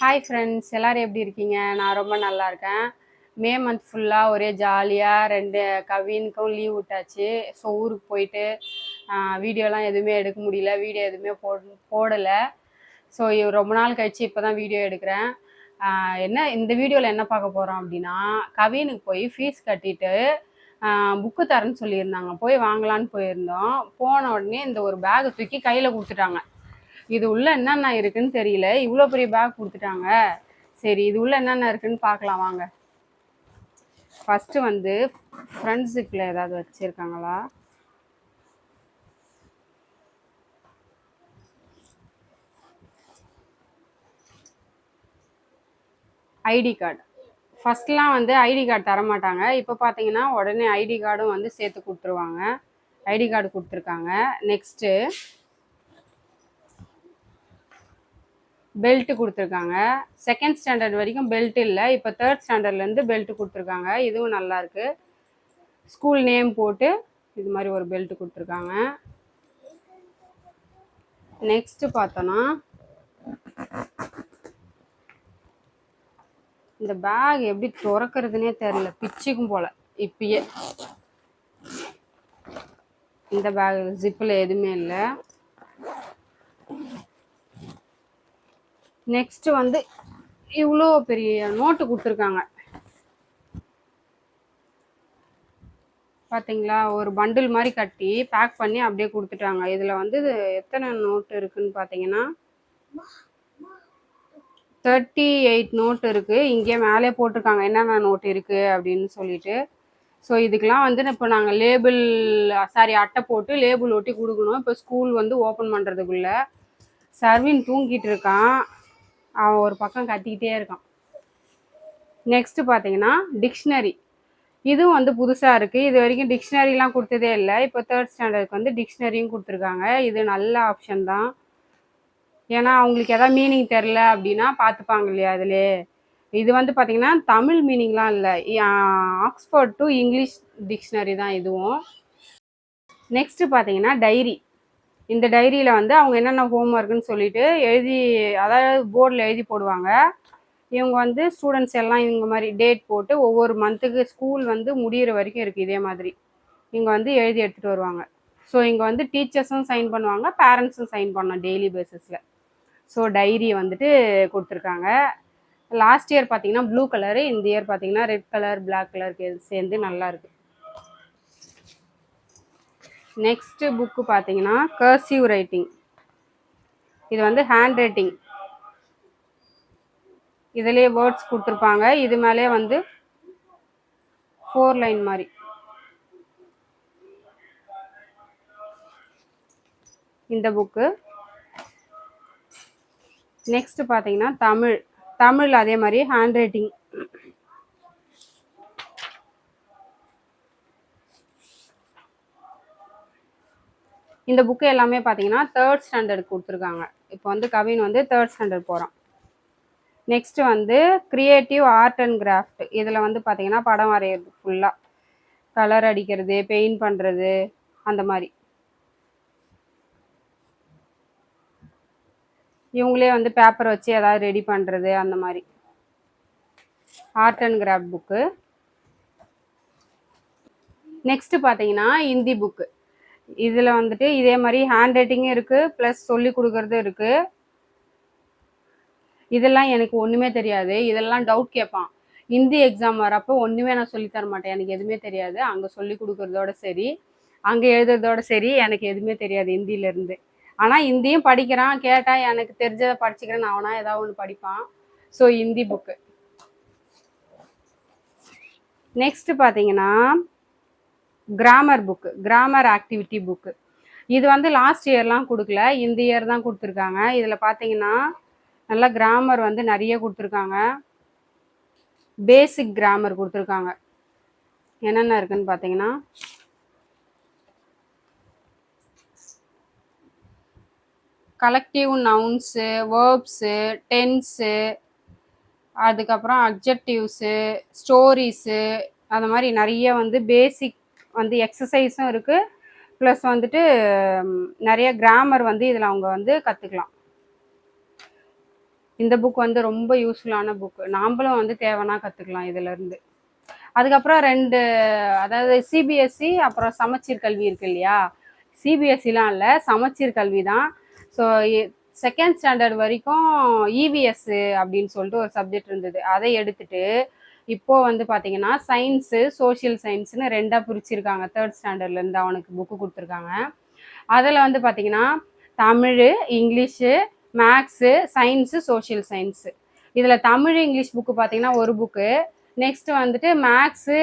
Hi friends எல்லாரும் எப்படி இருக்கீங்க? நான் ரொம்ப நல்லா இருக்கேன். மே மந்த் ஃபுல்லாக ஒரே ஜாலியாக ரெண்டு கவினுக்கும் லீவ் விட்டாச்சு. ஸோ ஊருக்கு போயிட்டு வீடியோலாம் எதுவுமே எடுக்க முடியல. வீடியோ எதுவுமே போட் போடலை. ஸோ ரொம்ப நாள் கழிச்சு இப்போ தான் வீடியோ எடுக்கிறேன் என்ன இந்த வீடியோவில் என்ன பார்க்க போகிறோம் அப்படின்னா கவினுக்கு போய் ஃபீஸ் கட்டிட்டு புக்கு தரேன்னு சொல்லியிருந்தாங்க. போய் வாங்கலான்னு போயிருந்தோம். போன உடனே இந்த ஒரு பேக்கை தூக்கி கையில் கொடுத்துட்டாங்க. இது உள்ள என்னென்ன இருக்குன்னு தெரியல. இவ்வளோ பெரிய பேக் கொடுத்துட்டாங்க. சரி இது உள்ள என்னென்ன இருக்குன்னு பார்க்கலாம் வாங்க. ஃபஸ்ட்டு வந்து ஃப்ரண்ட் ஜிப்பில் ஏதாவது வச்சுருக்காங்களா? ID card. ஃபஸ்ட்லாம் வந்து ஐடி கார்டு தர மாட்டாங்க இப்போ பார்த்தீங்கன்னா உடனே ஐடி கார்டும் வந்து சேர்த்து கொடுத்துருவாங்க. ஐடி கார்டு கொடுத்துருக்காங்க. நெக்ஸ்ட்டு பெல்ட் கொடுத்துருக்காங்க. செகண்ட் ஸ்டாண்டர்ட் வரைக்கும் பெல்ட் இல்லை. இப்போ தேர்ட் ஸ்டாண்டர்ட்லேருந்து பெல்ட் கொடுத்துருக்காங்க. இதுவும் நல்லாயிருக்கு ஸ்கூல் நேம் போட்டு இது மாதிரி ஒரு பெல்ட் கொடுத்துருக்காங்க. நெக்ஸ்ட்டு பார்த்தோன்னா இந்த பேக் எப்படி திறக்கிறதுனே தெரில பிச்சுக்கும் போல். இப்பயே. இந்த பேக் ஜிப்பில் எதுவுமே இல்லை. நெக்ஸ்ட் வந்து இவ்வளோ பெரிய நோட்டு கொடுத்துருக்காங்க. பார்த்தீங்களா ஒரு பண்டில் மாதிரி கட்டி பேக் பண்ணி அப்படியே கொடுத்துட்டாங்க. இதில் வந்து எத்தனை நோட்டு இருக்குன்னு பார்த்தீங்கன்னா தேர்ட்டி எயிட் நோட் இருக்குது இங்கே மேலே போட்டிருக்காங்க. என்னென்ன நோட் இருக்குது அப்படின்னு சொல்லிட்டு. ஸோ இதுக்கெலாம் வந்து இப்போ நாங்கள் லேபிள் சாரி அட்டை போட்டு லேபிள் ஒட்டி கொடுக்கணும். இப்போ ஸ்கூல் வந்து ஓப்பன் பண்ணுறதுக்குள்ளே சர்வின் தூங்கிட்டு இருக்கான். அவன் ஒரு பக்கம் கத்திக்கிட்டே இருக்கான். நெக்ஸ்ட் பார்த்தீங்கன்னா டிக்ஷனரி இதுவும் வந்து புதுசாக இருக்குது இது வரைக்கும் டிக்ஷனரிலாம் கொடுத்ததே இல்லை. இப்போ தேர்ட் ஸ்டாண்டர்டுக்கு வந்து டிக்ஷனரியும் கொடுத்துருக்காங்க. இது நல்ல ஆப்ஷன் தான். ஏன்னா அவங்களுக்கு எதாவது மீனிங் தெரில அப்படின்னா பார்த்துப்பாங்க இல்லையா அதிலே இது வந்து பார்த்தீங்கன்னா தமிழ் மீனிங்லாம் இல்லை. ஆக்ஸ்ஃபோர்ட் டு இங்கிலீஷ் டிக்ஷனரி தான் இதுவும். நெக்ஸ்ட்டு பார்த்தீங்கன்னா டைரி இந்த டைரியில் வந்து அவங்க என்னென்ன ஹோம்ஒர்க்குன்னு சொல்லிட்டு எழுதி அதாவது போர்டில் எழுதி போடுவாங்க. இவங்க வந்து ஸ்டூடெண்ட்ஸ் எல்லாம் இவங்க மாதிரி டேட் போட்டு ஒவ்வொரு மந்த்துக்கு ஸ்கூல் வந்து முடியிற வரைக்கும் இருக்குது இதே மாதிரி. இங்கே வந்து எழுதி எடுத்துகிட்டு வருவாங்க. ஸோ இங்கே வந்து டீச்சர்ஸும் சைன் பண்ணுவாங்க பேரண்ட்ஸும் சைன் பண்ணோம் டெய்லி பேசிஸில். ஸோ டைரி வந்துட்டு கொடுத்துருக்காங்க. லாஸ்ட் இயர் பார்த்தீங்கன்னா ப்ளூ கலரு இந்த இயர் பார்த்தீங்கன்னா ரெட் கலர் பிளாக் கலருக்கு சேர்ந்து நல்லாயிருக்கு நெக்ஸ்ட்டு புக்கு பார்த்தீங்கன்னா கர்சிவ் ரைட்டிங் இது வந்து ஹேண்ட் ரைட்டிங் இதுலேயே வேர்ட்ஸ் கொடுத்துருப்பாங்க. இது மேலே வந்து ஃபோர் லைன் மாதிரி. இந்த புக்கு நெக்ஸ்ட்டு பார்த்தீங்கன்னா தமிழ். தமிழ் அதே மாதிரி ஹேண்ட் ரைட்டிங் இந்த புக்கு எல்லாமே பார்த்தீங்கன்னா தேர்ட் ஸ்டாண்டர்ட் கொடுத்துருக்காங்க. இப்போ வந்து கவின் வந்து தேர்ட் ஸ்டாண்டர்ட் போகிறான் நெக்ஸ்ட் வந்து கிரியேட்டிவ் ஆர்ட் அண்ட் கிராஃப்ட் இதில் வந்து பார்த்தீங்கன்னா படம் வரைகிறது ஃபுல்லாக கலர் அடிக்கிறது பெயிண்ட் பண்ணுறது அந்த மாதிரி. இவங்களே வந்து பேப்பர் வச்சு ஏதாவது ரெடி பண்ணுறது அந்த மாதிரி. Art and craft book next பார்த்தீங்கன்னா ஹிந்தி புக்கு இதில் வந்துட்டு இதே மாதிரி ஹேண்ட் ரைட்டிங்கும் இருக்குது ப்ளஸ் சொல்லி கொடுக்குறதும் இருக்குது இதெல்லாம் எனக்கு ஒன்றுமே தெரியாது. இதெல்லாம் டவுட் கேட்பான் ஹிந்தி எக்ஸாம் வரப்போ ஒன்றுமே நான் சொல்லி தர மாட்டேன். எனக்கு எதுவுமே தெரியாது. அங்கே சொல்லி கொடுக்குறதோட சரி. அங்கே எழுதுறதோட சரி. எனக்கு எதுவுமே தெரியாது ஹிந்தியிலேருந்து ஆனால் ஹிந்தியும் படிக்கிறான். கேட்டால் எனக்கு தெரிஞ்சதை படிச்சுக்கிறேன். அவனா ஏதாவது ஒன்று படிப்பான். ஸோ ஹிந்தி புக்கு நெக்ஸ்ட் பார்த்தீங்கன்னா grammar book grammar activity book இது வந்து லாஸ்ட் இயர்லாம் கொடுக்கல இந்த இயர் தான் கொடுத்துருக்காங்க. இதில் பார்த்தீங்கன்னா நல்லா கிராமர் வந்து நிறைய கொடுத்துருக்காங்க. பேசிக் கிராமர் கொடுத்துருக்காங்க. என்னென்ன இருக்குன்னு பார்த்தீங்கன்னா கலெக்டிவ் நவுன்ஸு வேர்ப்ஸு டென்ஸு அதுக்கப்புறம் அப்ஜெக்டிவ்ஸு ஸ்டோரிஸு அந்த மாதிரி நிறைய வந்து பேசிக் வந்து எக்ஸசைஸும் இருக்குது ப்ளஸ் வந்துட்டு நிறைய கிராமர் வந்து இதில் அவங்க வந்து கற்றுக்கலாம் இந்த புக் வந்து ரொம்ப யூஸ்ஃபுல்லான புக்கு நாம்பளும் வந்து தேவைன்னா கற்றுக்கலாம் இதிலேருந்து அதுக்கப்புறம் ரெண்டு அதாவது சிபிஎஸ்சி அப்புறம் சமச்சீர் கல்வி இருக்கு இல்லையா? சிபிஎஸ்சிலாம் இல்லை சமச்சீர் கல்வி தான். ஸோ செகண்ட் ஸ்டாண்டர்ட் வரைக்கும் இவிஎஸ் அப்படின்னு சொல்லிட்டு ஒரு சப்ஜெக்ட் இருந்தது. அதை எடுத்துட்டு இப்போ வந்து பார்த்தீங்கன்னா சயின்ஸு சோஷியல் சயின்ஸ்னு ரெண்டாக பிரிச்சிருக்காங்க. தேர்ட் ஸ்டாண்டர்ட்லேருந்து அவனுக்கு புக்கு கொடுத்துருக்காங்க. அதில் வந்து பார்த்தீங்கன்னா Tamil English maths science social science இதில் தமிழ் இங்கிலீஷ் புக்கு பார்த்தீங்கன்னா ஒரு புக்கு நெக்ஸ்ட் வந்துட்டு மேக்ஸு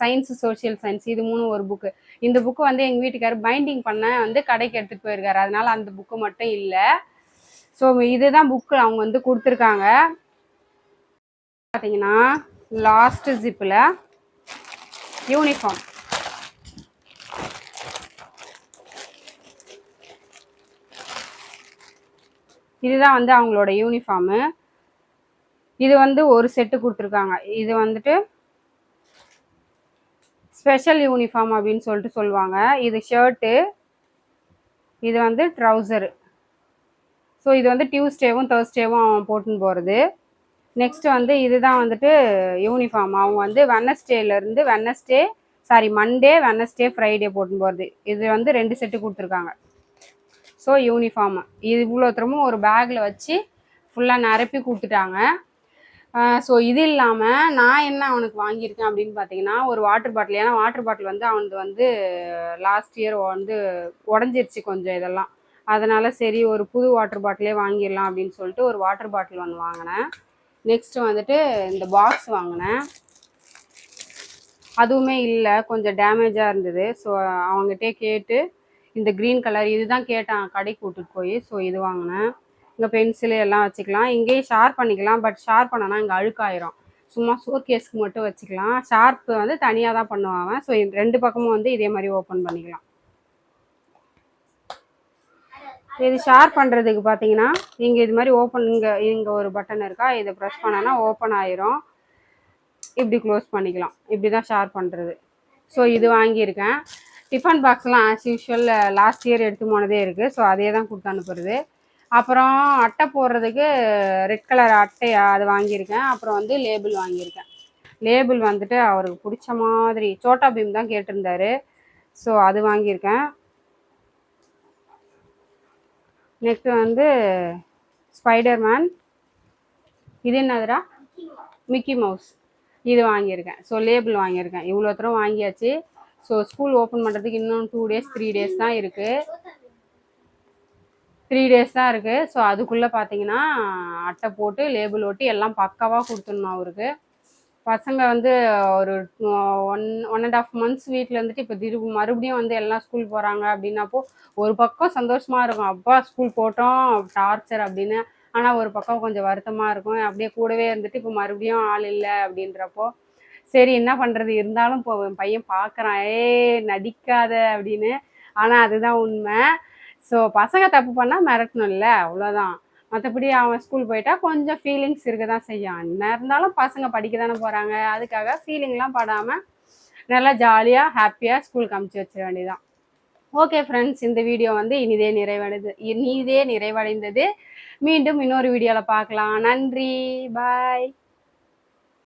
சயின்ஸு சோஷியல் சயின்ஸ் இது மூணு ஒரு புக்கு இந்த புக்கு வந்து எங்கள் வீட்டுக்காரர் பைண்டிங் பண்ண வந்து கடைக்கு எடுத்துகிட்டு போயிருக்காரு. அதனால அந்த புக்கு மட்டும் இல்லை. ஸோ இதுதான் புக்கு அவங்க வந்து கொடுத்துருக்காங்க. பார்த்தீங்கன்னா லாஸ்ட் ஜிப்பில் யூனிஃபார்ம் இதுதான் வந்து அவங்களோட யூனிஃபார்மு இது வந்து ஒரு செட்டு கொடுத்துருக்காங்க. இது வந்துட்டு ஸ்பெஷல் யூனிஃபார்ம் அப்படின்னு சொல்லிட்டு சொல்லுவாங்க. இது ஷர்ட்டு இது வந்து ட்ரௌசரு ஸோ இது வந்து டியூஸ்டேவும் தேர்ஸ்டேவும் அவன் போட்டுன்னு போகிறது நெக்ஸ்ட் வந்து இதுதான் வந்துட்டு யூனிஃபார்ம் அவங்க வந்து வெனஸ்டேலேருந்து Wednesday sorry Monday Wednesday Friday போட்டுன்னு போகிறது இது வந்து ரெண்டு செட்டு கொடுத்துருக்காங்க. ஸோ யூனிஃபார்ம் இது இவ்வளோத்தரமும் ஒரு பேக்கில் வச்சு ஃபுல்லாக நிரப்பி கொடுத்துட்டாங்க. ஸோ இது இல்லாமல் நான் என்ன அவனுக்கு வாங்கியிருக்கேன் அப்படின்னு பார்த்தீங்கன்னா ஒரு வாட்டர் பாட்டில் ஏன்னா வாட்டர் பாட்டில் வந்து அவனுக்கு வந்து லாஸ்ட் இயர் வந்து உடஞ்சிருச்சு கொஞ்சம் இதெல்லாம். அதனால் சரி ஒரு புது வாட்டர் பாட்டிலே வாங்கிடலாம் அப்படின்னு சொல்லிட்டு ஒரு வாட்டர் பாட்டில் ஒன்று வாங்கினேன். நெக்ஸ்ட்டு வந்துட்டு இந்த பாக்ஸ் வாங்கினேன். அதுவுமே இல்லை கொஞ்சம் டேமேஜாக இருந்தது. ஸோ அவங்ககிட்டே கேட்டு இந்த க்ரீன் கலர் இதுதான் கேட்டான் கடைக்கு கூட்டிட்டு போய். ஸோ இது வாங்கினேன். இங்கே பென்சிலு எல்லாம் வச்சுக்கலாம். இங்கேயும் ஷார்ப் பண்ணிக்கலாம் பட் ஷார்ப் பண்ணனா இங்கே அழுக்காயிரும். சும்மா சோர் கேஸ்க்கு மட்டும் வச்சுக்கலாம். ஷார்ப்பு வந்து தனியாக தான் பண்ணுவாங்க ஸோ ரெண்டு பக்கமும் வந்து இதே மாதிரி ஓப்பன் பண்ணிக்கலாம். இது ஷேர் பண்ணுறதுக்கு பார்த்தீங்கன்னா இங்கே இது மாதிரி ஓப்பன் இங்கே இங்கே ஒரு பட்டன் இருக்கா இதை ப்ரெஸ் பண்ணனா ஓப்பன் ஆயிரும். இப்படி க்ளோஸ் பண்ணிக்கலாம். இப்படி தான் ஷேர் பண்ணுறது ஸோ இது வாங்கியிருக்கேன். டிஃபன் பாக்ஸ்லாம் ஆஸ் யூஷுவல் லாஸ்ட் இயர் எடுத்து போனதே இருக்குது ஸோ அதே தான் கொடுத்து அனுப்புறது. அப்புறம் அட்டை போடுறதுக்கு ரெட் கலர் அட்டையா அது வாங்கியிருக்கேன். அப்புறம் வந்து லேபிள் வாங்கியிருக்கேன். லேபிள் வந்துட்டு அவருக்கு பிடிச்ச மாதிரி சோட்டா பீம் தான் கேட்டிருந்தாரு. ஸோ அது வாங்கியிருக்கேன். நெக்ஸ்ட் வந்து ஸ்பைடர்மேன் இது என்னதுரா மிக்கி மவுஸ் இது வாங்கியிருக்கேன். ஸோ லேபிள் வாங்கியிருக்கேன். இவ்வளோ தூரம் வாங்கியாச்சு. ஸோ ஸ்கூல் ஓப்பன் பண்ணுறதுக்கு இன்னும் டூ டேஸ் த்ரீ டேஸ் தான் இருக்குது த்ரீ டேஸ் தான் இருக்குது ஸோ அதுக்குள்ளே பார்த்தீங்கன்னா அட்டை போட்டு லேபிள் ஒட்டி எல்லாம் பக்காவாக கொடுத்துடணும் அவருக்கு. பசங்க வந்து ஒரு one one and half months வீட்டில் இருந்துட்டு இப்போ திரும்ப மறுபடியும் வந்து எல்லாம் ஸ்கூல் போகிறாங்க அப்படின்னப்போ ஒரு பக்கம் சந்தோஷமாக இருக்கும். அப்பா ஸ்கூல் போட்டோம் டார்ச்சர் அப்படின்னு. ஆனால் ஒரு பக்கம் கொஞ்சம் வருத்தமாக இருக்கும். அப்படியே கூடவே இருந்துட்டு இப்போ மறுபடியும் ஆள் இல்லை அப்படின்றப்போ சரி என்ன பண்ணுறது இருந்தாலும் இப்போ என் பையன் பார்க்குறான் ஏ நடிக்காத அப்படின்னு. ஆனால் அதுதான் உண்மை. ஸோ பசங்க தப்பு பண்ணால் மிரட்டணும்ல அவ்வளோதான் மற்றபடி அவன் ஸ்கூல் போயிட்டா கொஞ்சம் ஃபீலிங்ஸ் இருக்க தான் செய்யும். என்ன இருந்தாலும் பசங்க படிக்க தானே போகிறாங்க அதுக்காக ஃபீலிங்லாம் படாமல் நல்லா ஜாலியாக ஹாப்பியாக ஸ்கூலுக்கு அமுச்சு வச்சிட வேண்டியதான் ஓகே ஃப்ரெண்ட்ஸ் இந்த வீடியோ வந்து இனிதே நிறைவடைந்தது இனிதே நிறைவடைந்தது. மீண்டும் இன்னொரு வீடியோவில் பார்க்கலாம். நன்றி. பாய்